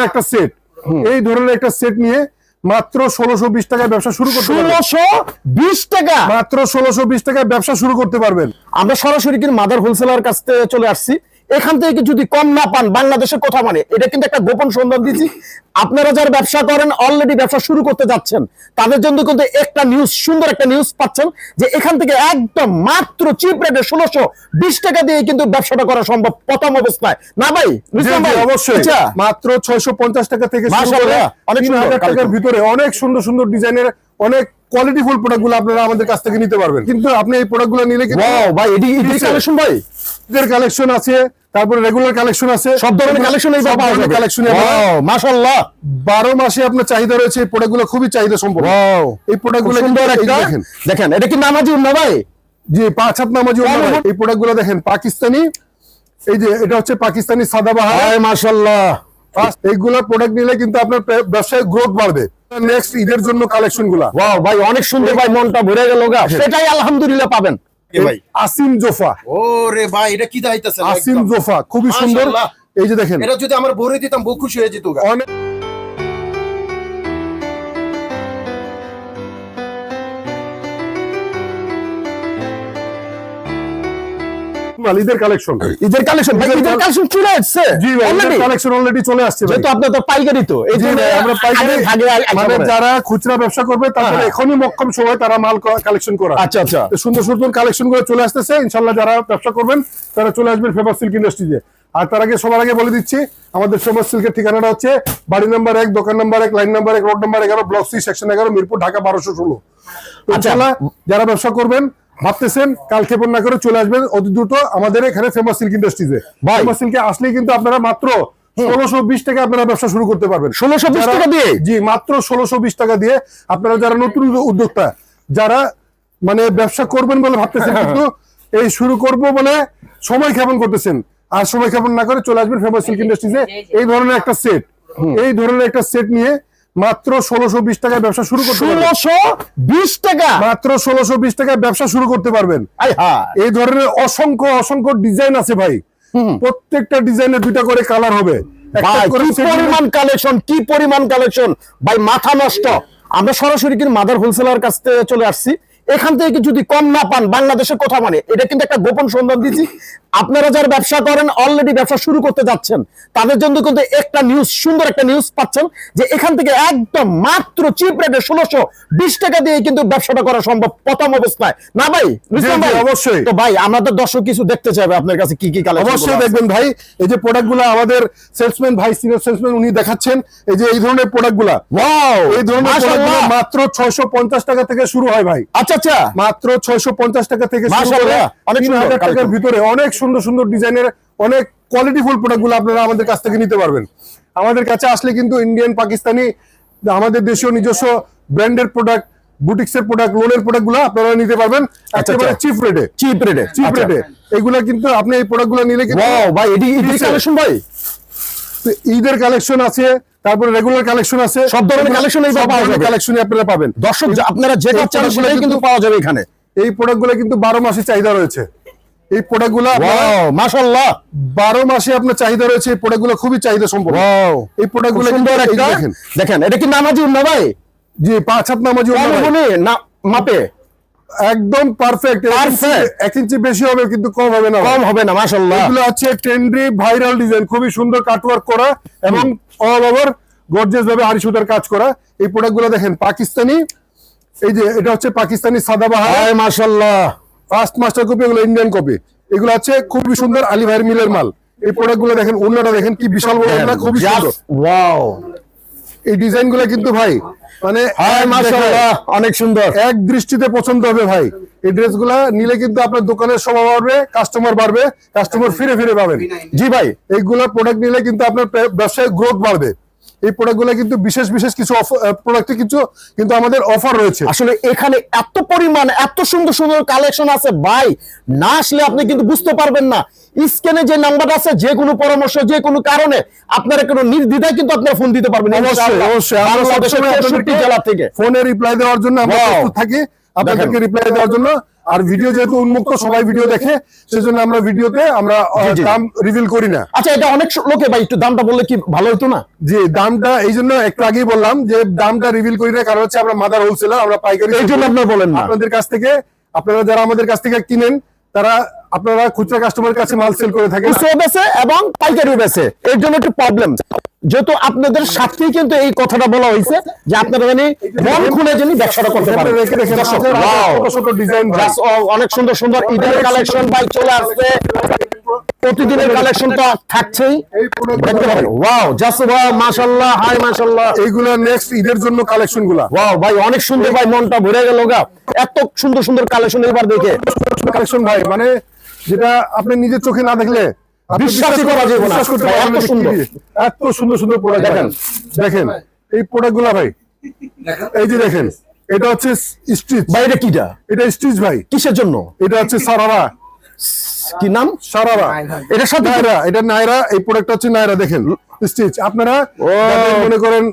ধরনের একটা সেট এই ধরনের একটা সেট নিয়ে মাত্র ষোলোশো বিশ টাকায় ব্যবসা শুরু করতে ষোলোশো বিশ টাকা? মাত্র ষোলোশো বিশ টাকায় ব্যবসা শুরু করতে পারবেন। আমরা সরাসরি কিন্তু মাদার হোলসেলার কাছ থেকে চলে আসছি। এখান থেকে যদি কম না পান বাংলাদেশের কোথা মানে এটা কিন্তু একটা গোপন সন্ধান দিচ্ছি আপনারা যারা ব্যবসা করেন অলরেডি ব্যবসা শুরু করতে যাচ্ছেন তাদের জন্য কিন্তু একটা নিউজ সুন্দর একটা নিউজ পাচ্ছেন যে এখান থেকে একদম মাত্র চিপ রেটে ষোলোশো বিশ টাকা দিয়ে কিন্তু ব্যবসাটা করা সম্ভব প্রথম অবস্থায়। না ভাই? অবশ্যই। আচ্ছা। মাত্র ছয়শো পঞ্চাশ টাকা থেকে অনেক টাকার ভিতরে অনেক সুন্দর সুন্দর ডিজাইনের অনেক কোয়ালিটিফুল প্রোডাক্টগুলো আপনারা আমাদের কাছ থেকে নিতে পারবেন। কিন্তু আপনি এই প্রোডাক্টগুলো নিলে কিন্তু Wow, ভাই এটি কালেকশন ভাই? কালেকশন আছে। তারপরে রেগুলার কালেকশন আছে। সব ধরনের কালেকশন এই পাওয়া যাবে। কালেকশন মাশাআল্লাহ। মাসে আপনার চাহিদা রয়েছে এই খুবই চাহিদা সম্পন্ন। ওয়াও এই প্রোডাক্ট সুন্দর একটা দেখেন। দেখেন এটা কি নামাজি না ভাই? জি পাঁচ হাত নামাজি ওড়না ভাই। এই প্রোডাক্টগুলো দেখেন পাকিস্তানি। এই যে এটা হচ্ছে পাকিস্তানি সাদাবাহার হায় মাশাআল্লাহ। এইগুলা প্রোডাক্ট নিলে কিন্তু আপনার ব্যবসায় গ্রোথ বাড়বে। নেক্সট ঈদের জন্য কালেকশনগুলা। ওয়াও ভাই অনেক সুন্দর ভাই মনটা ভরে গেল গা। সেটাই আলহামদুলিল্লাহ পাবেন। আসিম জোফা। ওরে ভাই এটা কি দাইতেছে আসিম জোফা খুবই সুন্দর। এই যে দেখেন। এটা যদি আমার ভরে দিতাম বহু খুশি হয়ে যেত গা। অনেক ঈদের কালেকশন। ঈদের কালেকশন ভাই ঈদের কালেকশন চলে আসছে। জি ভাই ঈদের কালেকশন অলরেডি চলে আসছে ভাই। তো পাইকারি তো এই জন্য আমরা পাইকারি আগে মানে যারা খুচরা ব্যবসা করবে তাদের হ্যাঁ। এখনই সময় তারা মাল কালেকশন করা আচ্ছা আচ্ছা। সুন্দর সুন্দর কালেকশনগুলো চলে আসতেছে যারা ব্যবসা করবেন তারা চলে আসবেন ফেমাস সিল্ক ইন্ডাস্ট্রিতে আর তার আগে সবার আগে বলে দিচ্ছি আমাদের ফেমাস সিল্কের ঠিকানাটা হচ্ছে বাড়ি নাম্বার এক দোকান নাম্বার এক লাইন নাম্বার এক রোড নাম্বার এগারো ব্লক সি সেকশন এগারো মিরপুর ঢাকা বারোশো ষোলো। আচ্ছা। যারা ব্যবসা করবেন ভাবতেছেন কাল ক্ষেপণ না করে চলে আসবেন অতি দ্রুত আমাদের এখানে ফেমাস সিল্ক ইন্ডাস্ট্রিতে ভাই। ফেমাস সিল্কে আসলেই কিন্তু আপনারা মাত্র ষোলোশো বিশ টাকা আপনারা ব্যবসা শুরু করতে পারবেন। 1620 যারা- টাকা দিয়ে? জি মাত্র ষোলোশো বিশ টাকা দিয়ে আপনারা যারা নতুন উদ্যোক্তা যারা মানে ব্যবসা করবেন বলে ভাবতেছেন কিন্তু এই শুরু করব বলে সময় ক্ষেপণ করতেছেন। আর সময় ক্ষেপণ না করে চলে আসবেন ফেমাস সিল্ক ইন্ডাস্ট্রিজে এই ধরনের একটা সেট এই ধরনের একটা সেট নিয়ে মাত্র ষোলোশো বিশ টাকায় ব্যবসা শুরু করতে ষোলোশো বিশ টাকা? মাত্র ষোলোশো বিশ টাকায় ব্যবসা শুরু করতে পারবেন। হ্যাঁ। এই ধরনের অসংখ্য অসংখ্য ডিজাইন আছে ভাই। প্রত্যেকটা ডিজাইনে দুটা করে কালার হবে। পরিমাণ কালেকশন কি পরিমাণ কালেকশন? ভাই মাথা নষ্ট। আমরা সরাসরি কিন্তু মাদার হোলসেলার কাছ থেকে চলে আসছি। এখান থেকে যদি কম না পান বাংলাদেশের কোথা মানে এটা কিন্তু একটা গোপন সন্ধান দিচ্ছি। আপনারা যারা ব্যবসা করেন অলরেডি ব্যবসা শুরু করতে যাচ্ছেন তাদের জন্য কিন্তু একটা নিউজ সুন্দর একটা নিউজ পাচ্ছেন যে এখান থেকে একদম মাত্র চিপ রেটে ষোলোশো বিশ টাকা দিয়ে কিন্তু ব্যবসাটা করা সম্ভব প্রথম অবস্থায়। না ভাই? ভাই? অবশ্যই। তো ভাই আমাদের দর্শক কিছু দেখতে চাইবে আপনার কাছে কি কি কালেকশন অবশ্যই দেখবেন ভাই এই যে প্রোডাক্টগুলা আমাদের সেলসম্যান ভাই সিনিয়র সেলসম্যান উনি দেখাচ্ছেন এই যে এই ধরনের প্রোডাক্টগুলা। ওয়াও এই ধরনের product মাত্র ছয়শো পঞ্চাশ টাকা থেকে শুরু হয় ভাই। আচ্ছা আচ্ছা। মাত্র ছয়শো পঞ্চাশ টাকা থেকে শুরু করে অনেক টাকার ভিতরে অনেক সুন্দর সুন্দর ডিজাইনের অনেক কোয়ালিটিফুল প্রোডাক্টগুলো আপনারা আমাদের কাছ থেকে নিতে পারবেন। আমাদের কাছে আসলে কিন্তু ইন্ডিয়ান পাকিস্তানি আমাদের দেশীয় নিজস্ব ব্র্যান্ডের প্রোডাক্ট বুটিক্স এর প্রোডাক্ট লোনের প্রোডাক্টগুলো আপনারা নিতে পারবেন। একেবারে। চিপ রেটে চিপ রেটে চিপ রেটে এগুলা কিন্তু আপনি এই প্রোডাক্টগুলো নিলে কিন্তু এটি। কালেকশন ভাই? ঈদের কালেকশন আছে তারপরে রেগুলার কালেকশন আছে। সব ধরনের collection এই পাওয়া যাবে। কালেকশন আপনারা পাবেন। দর্শক আপনারা যেটা এই চান সেটাই কিন্তু পাওয়া যাবে এখানে। এই প্রোডাক্টগুলো কিন্তু বারো মাসে চাহিদা রয়েছে। এই প্রোডাক্টগুলো ওয়াও মাশাআল্লাহ। বারো মাসে আপনার চাহিদা রয়েছে এই প্রোডাক্টগুলো খুবই চাহিদা সম্পন্ন। এই প্রোডাক্ট খুব সুন্দর একটা দেখেন। দেখেন এটা কি নামাজি না ভাই? জি পাঁচ হাত নামাজি না মাপে। একদম পারফেক্ট এক ইঞ্চি বেশি হবে কিন্তু কম হবে না। কম হবে না মাশাআল্লাহ। এগুলো আছে ট্রেন্ডি ভাইরাল ডিজাইন খুবই সুন্দর কাটওয়ার্ক করা এবং অল ওভার গর্জিয়াস ভাবে আড়ি সুতার কাজ করা। এই প্রোডাক্টগুলো দেখেন পাকিস্তানি। এই যে এটা হচ্ছে পাকিস্তানি সাদাবাহার হায় মাশাআল্লাহ। ফার্স্ট মাস্টার কপি এগুলো ইন্ডিয়ান কপি এগুলো আছে খুবই সুন্দর আলী ভাইয়ের মিলের মাল। এই প্রোডাক্টগুলো দেখেন অন্যটা দেখেন কি বিশাল বড় খুবই সুন্দর। ওয়াও এই ডিজাইনগুলা কিন্তু ভাই মানে হায় অনেক সুন্দর। এক দৃষ্টিতে পছন্দ হবে ভাই। এই ড্রেসগুলা নিলে কিন্তু আপনার দোকানের সভা বাড়বে কাস্টমার বাড়বে কাস্টমার ফিরে ফিরে পাবেন। জি ভাই এইগুলা প্রোডাক্ট নিলে কিন্তু আপনার ব্যবসায় গ্রোথ বাড়বে। এই প্রোডাক্টগুলো কিন্তু বিশেষ বিশেষ কিছু প্রোডাক্টে কিছু কিন্তু আমাদের অফার রয়েছে। আসলে এখানে এত পরিমাণ এত সুন্দর সুন্দর কালেকশন আছে ভাই। না আসলে আপনি কিন্তু বুঝতে পারবেন না। স্ক্যানে যে নাম্বার আছে যে কোনো পরামর্শ যে কোনো কারণে আপনারা কোনো নির্দ্বিধায় কিন্তু আপনারা ফোন দিতে পারবেন অবশ্যই অবশ্যই। আমরা সবসময় 63 আপনাদেরকে জেলা থেকে। ফোনে রিপ্লাই দেওয়ার জন্য আমরা থাকি। আপনাদেরকে রিপ্লাই দেওয়ার জন্য। আর ভিডিও যেহেতু উন্মুক্ত সবাই ভিডিও দেখে সেজন্য আমরা ভিডিওতে আমরা জি, জি। দাম রিভিল করি না। আচ্ছা এটা অনেক লোকে ভাই একটু দামটা বললে কি ভালো হতো না? যে দামটা এই জন্য একটু আগেই বললাম যে দামটা রিভিল করি না কারণ হচ্ছে আমরা মাদার হোলসেলার আমরা পাইকারি এই জন্য আপনারা বলেন না। আপনাদের কাছ থেকে আপনারা যারা আমাদের কাছ থেকে কিনেন তারা আপনারা খুচরা কাস্টমারের কাছে মাল সেল করে থাকেন। খুচরো বেচে এবং পাইকারি বেচে। এর জন্য একটু প্রবলেম যেহেতু আপনাদের সাথেই কিন্তু এই কথাটা বলা হয়েছে যে আপনারা জানি মন খুলে জানি ব্যবসাটা করতে পারেন। oh, অনেক সুন্দর সুন্দর ঈদের কালেকশন ভাই চলে আসছে। প্রতিদিনের কালেকশন তো থাকছেই। ওয়াও জাস্ট ওয়াও মাশাআল্লাহ হাই মাশাআল্লাহ। এইগুলা নেক্সট ঈদের জন্য কালেকশনগুলা। ওয়াও ভাই অনেক সুন্দর ভাই মনটা ভরে গেল গা। এত সুন্দর সুন্দর কালেকশন এবার দেখে। কালেকশন ভাই মানে যেটা আপনি নিজের চোখে না দেখলে বিশ্বাসই করা যাবে না। এত সুন্দর। এত সুন্দর সুন্দর প্রোডাক্ট দেখেন। দেখেন এই প্রোডাক্টগুলা ভাই এই যে দেখেন এটা হচ্ছে স্টিচ ভাই এটা কিটা? এটা স্টিচ ভাই। কিসের জন্য? এটা হচ্ছে সারারা কি নাম? সারারা এটার সাথে নায়রা এটা নায়রা এই প্রোডাক্টটা হচ্ছে নায়রা দেখেন স্টিচ আপনারা মনে করেন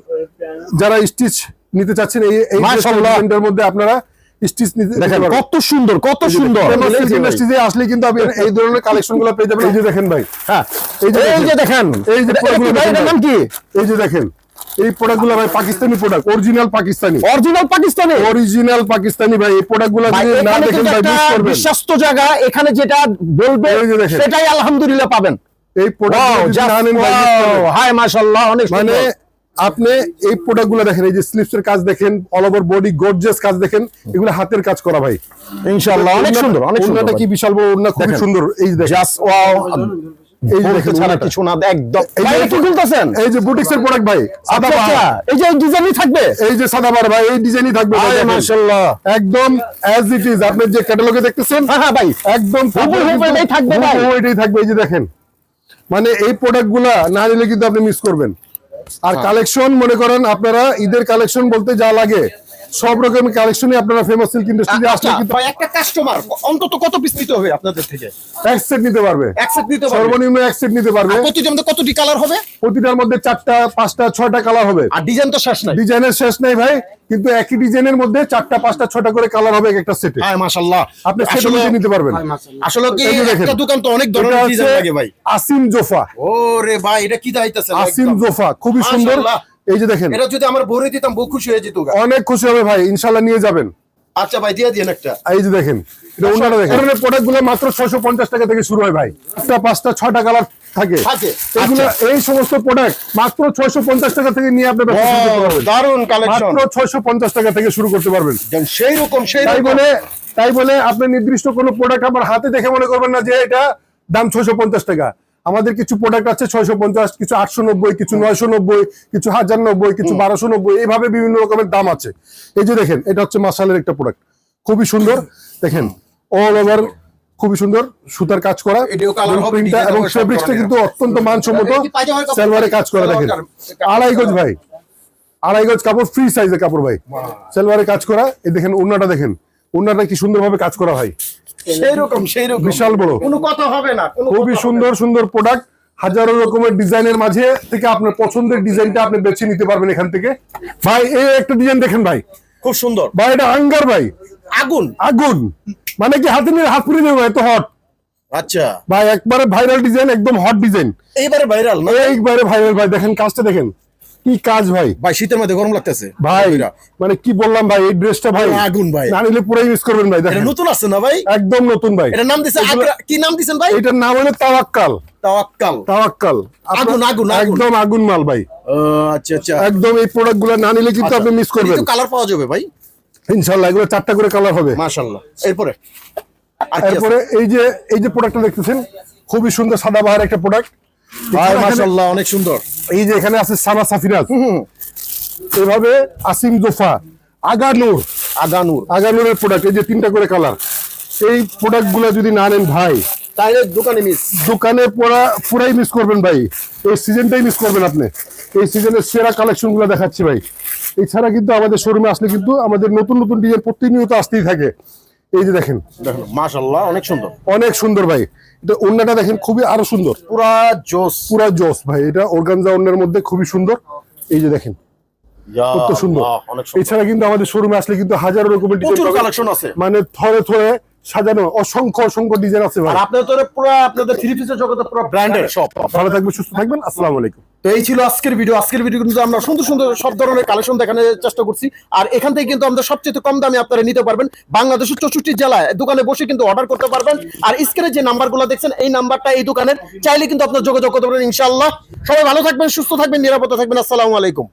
যারা স্টিচ নিতে চাচ্ছেন এই এই মধ্যে আপনারা স্টিচ নিতে দেখেন নিতে পারবেন। কত সুন্দর কত সুন্দর। ইন্ডাস্ট্রিতে আসলে কিন্তু আপনি এই ধরনের কালেকশন পেয়ে যাবেন। এই যে দেখেন ভাই। হ্যাঁ এই যে এই যে দেখেন। এই যে এটা- এটা কি প্রোডাক্টগুলো ভাই, দেখেন এটার নাম কি? এই যে দেখেন এই প্রোডাক্টগুলো ভাই Pakistani product original Pakistani. Original Pakistani? Original Pakistani ভাই এই প্রোডাক্ট যদি না দেখেন ভাই মিস করবেন বিশ্বস্ত জায়গা এখানে যেটা বলবে। সেটাই আলহামদুলিল্লাহ পাবেন। এই প্রোডাক্ট যদি না নেন ভাই হাই মাশাআল্লাহ অনেক মানে আপনি এই প্রোডাক্টগুলো দেখেন এই যে স্লিপস এর কাজ দেখেন অল ওভার বডি গর্জিয়াস কাজ দেখেন এগুলো হাতের কাজ করা ভাই। ইনশাআল্লাহ অনেক সুন্দর অনেক সুন্দর ওড়নাটা কি বিশাল বড় ওড়না খুবই দেখেন। সুন্দর এই যে দেখেন। জাস্ট ওয়াও এই যে দেখেন ছাড়া কিছু না একদম। এই ভাই যে- এটা কি খুলতেছেন? এই যে বুটিক্স এর প্রোডাক্ট ভাই সাদা আচ্ছা, আচ্ছা, পাহাড়। এই যে ডিজাইনই থাকবে? এই যে সাদা বার ভাই এই ডিজাইনই থাকবে ভাই, মাশাআল্লাহ। একদম অ্যাজ ইট ইজ আপনি যে ক্যাটালগে দেখতেছেন হ্যাঁ হ্যাঁ ভাই। একদম এটাই থাকবে ভাই। এটাই থাকবে এই যে দেখেন। মানে এই প্রোডাক্টগুলা না নিলে কিন্তু আপনি মিস করবেন। আর হ্যাঁ। কালেকশন মনে করেন আপনারা ঈদের কালেকশন বলতে যা লাগে সব রকমের কালেকশনই আপনারা ফেমাস সিল্ক ইন্ডাস্ট্রিতে আসলে কিন্তু ভাই একটা কাস্টমার অন্তত কত পিস নিতে হবে আপনাদের থেকে? এক সেট নিতে পারবে। এক সেট নিতে পারবে? সর্বনিম্ন এক সেট নিতে পারবে। প্রতিটার মধ্যে কতটি কালার হবে? প্রতিটার মধ্যে চারটা পাঁচটা ছয়টা কালার হবে। আর ডিজাইন তো শেষ নাই। ডিজাইনের শেষ নেই ভাই কিন্তু একই ডিজাইনের মধ্যে চারটা পাঁচটা ছয়টা করে কালার হবে একটা সেটে হ্যাঁ মাশাআল্লাহ। আপনি সেট আসলে নিতে পারবেন। আসলে কি। একটা দোকান তো অনেক ধরনের ডিজাইন লাগে ভাই। আসিম জোফা। ওরে ভাই এটা কি দাইতাছেন আসিম জোফা খুবই সুন্দর। এই যে দেখেন। এটা যদি আমার ভরে দিতাম বউ খুশি হয়ে যেত অনেক খুশি হবে ভাই ইনশাল্লাহ নিয়ে যাবেন। আচ্ছা ভাই দিয়ে দিন একটা। এই যে দেখেন এটা অন্যটা দেখেন। ধরনের প্রোডাক্টগুলো মাত্র ছয়শো পঞ্চাশ টাকা থেকে শুরু হয় ভাই। একটা পাঁচটা ছয়টা কালার থাকে। থাকে। এগুলো আচ্ছা। এই সমস্ত প্রোডাক্ট মাত্র ছয়শো পঞ্চাশ টাকা থেকে নিয়ে আপনি ব্যবসা শুরু করতে পারবেন। দারুণ কালেকশন মাত্র ছয়শো পঞ্চাশ টাকা থেকে শুরু করতে পারবেন। সেই রকম সেই তাই বলে তাই বলে আপনি নির্দিষ্ট কোনো প্রোডাক্ট আমার হাতে দেখে মনে করবেন না যে এটা দাম ছয়শো পঞ্চাশ টাকা। আমাদের কিছু প্রোডাক্ট আছে ছয়শো পঞ্চাশ কিছু আটশো নব্বই কিছু নয়শো নব্বই কিছু হাজার নব্বই কিছু বারোশো নব্বই এইভাবে বিভিন্ন রকমের দাম আছে। এই যে দেখেন এটা হচ্ছে মাসালের একটা প্রোডাক্ট খুবই সুন্দর। দেখেন অল ওভার খুবই সুন্দর। সুতার কাজ করা প্রিন্টটা এবং ফেব্রিক্সটা কিন্তু অত্যন্ত মানসম্মত? সালোয়ারে কাজ করা দেখেন। আড়াই গজ ভাই। আড়াই গজ কাপড় ফ্রি সাইজের কাপড় ভাই। সালোয়ারে কাজ করা এই দেখেন উন্নাটা দেখেন। উন্নাটা কি সুন্দরভাবে কাজ করা হয় সেই রকম সেই রকম। বিশাল বড়। কোনো কথা হবে না খুবই সুন্দর সুন্দর প্রোডাক্ট হাজারো রকমের ডিজাইনের মাঝে থেকে আপনার পছন্দের ডিজাইনটা আপনি বেছে নিতে পারবেন এখান থেকে। ভাই এই একটা ডিজাইন দেখেন ভাই। খুব সুন্দর। ভাই এটা আঙ্গার ভাই। আগুন। আগুন। মানে কি হাতে নিয়ে হাত পুড়ে দেবো এত হট আচ্ছা। ভাই একবারে ভাইরাল ডিজাইন একদম হট ডিজাইন এইবারে ভাইরাল না? এইবারে ভাইরাল ভাই দেখেন কাজটা দেখেন। কি কাজ ভাই? ভাই শীতের মধ্যে গরম লাগতেছে। ভাই মানে কি বললাম ভাই এই ড্রেসটা ভাই আগুন ভাই। না নিলে পুরাই ইউজ করবেন ভাই এটা নতুন আছে না ভাই? একদম নতুন ভাই। এটার নাম দিছে কি নাম দিছেন ভাই? এটার নাম হলো তাওয়াক্কাল। তাওয়াক্কাল। তাওয়াক্কাল। আগুন, আগুন। একদম আগুন মাল ভাই। আচ্ছা আচ্ছা। একদম এই প্রোডাক্টগুলো না নিলে কিন্তু আপনি মিস করবেন। কিন্তু কালার পাওয়া যাবে ভাই। ইনশাল্লাহ এগুলো চারটা করে কালার হবে। মাশাআল্লাহ। এরপরে? আর এরপরে এই যে এই যে প্রোডাক্টটা দেখতেছেন খুবই সুন্দর সাদা বাহার একটা প্রোডাক্ট ভাই মাশাআল্লাহ অনেক সুন্দর। এই যে এখানে আছে সানা সাফিরাজ। এভাবে আসিম জোফা আগানুর। আগানুর। আগানুরের প্রোডাক্ট এই যে তিনটা করে কালার এই প্রোডাক্টগুলো যদি না নেন ভাই তাইলে দোকানে মিস দোকানে পড়া পুরাই মিস করবেন ভাই। এই সিজনটাই মিস করবেন আপনি। এই সিজনের সেরা কালেকশনগুলো দেখাচ্ছি ভাই। এছাড়া কিন্তু আমাদের শোরুমে আসলে কিন্তু আমাদের নতুন নতুন ডিজাইন প্রতিনিয়ত আসতেই থাকে। এই যে দেখেন। দেখুন মাশাআল্লাহ অনেক সুন্দর। অনেক সুন্দর ভাই। এটা অন্যটা দেখেন খুবই আরও সুন্দর। পুরা জোস। পুরা জস ভাই এটা অর্গানজা অন্যের মধ্যে খুবই সুন্দর। এই যে দেখেন কত সুন্দর। এছাড়া কিন্তু আমাদের শোরুমে আসলে কিন্তু হাজারো রকমের। কালেকশন আছে। মানে থরে থরে সাজানো অসংখ্য অসংখ্য ডিজাইন আছে ভাই। আর আপনাদের তো পুরো আপনাদের থ্রি পিসের জগতে পুরো ব্র্যান্ডেড সব। ভালো থাকবেন সুস্থ থাকবেন আসসালামু আলাইকুম। তো এই ছিল আজকের ভিডিও আজকের ভিডিও কিন্তু আমরা সুন্দর সুন্দর সব ধরনের কালেকশন দেখানোর চেষ্টা করছি। আর এখান থেকে কিন্তু আমরা সবচেয়ে কম দামে আপনারা নিতে পারবেন। বাংলাদেশের চৌষট্টি জেলায় দোকানে বসে কিন্তু অর্ডার করতে পারবেন। আর স্ক্রিনে যে নাম্বারগুলো দেখছেন এই নাম্বারটা এই দোকানের। চাইলে কিন্তু আপনার যোগাযোগ করতে পারবেন ইনশাআল্লাহ। সবাই ভালো থাকবেন সুস্থ থাকবেন নিরাপদে থাকবেন। আসসালামু আলাইকুম।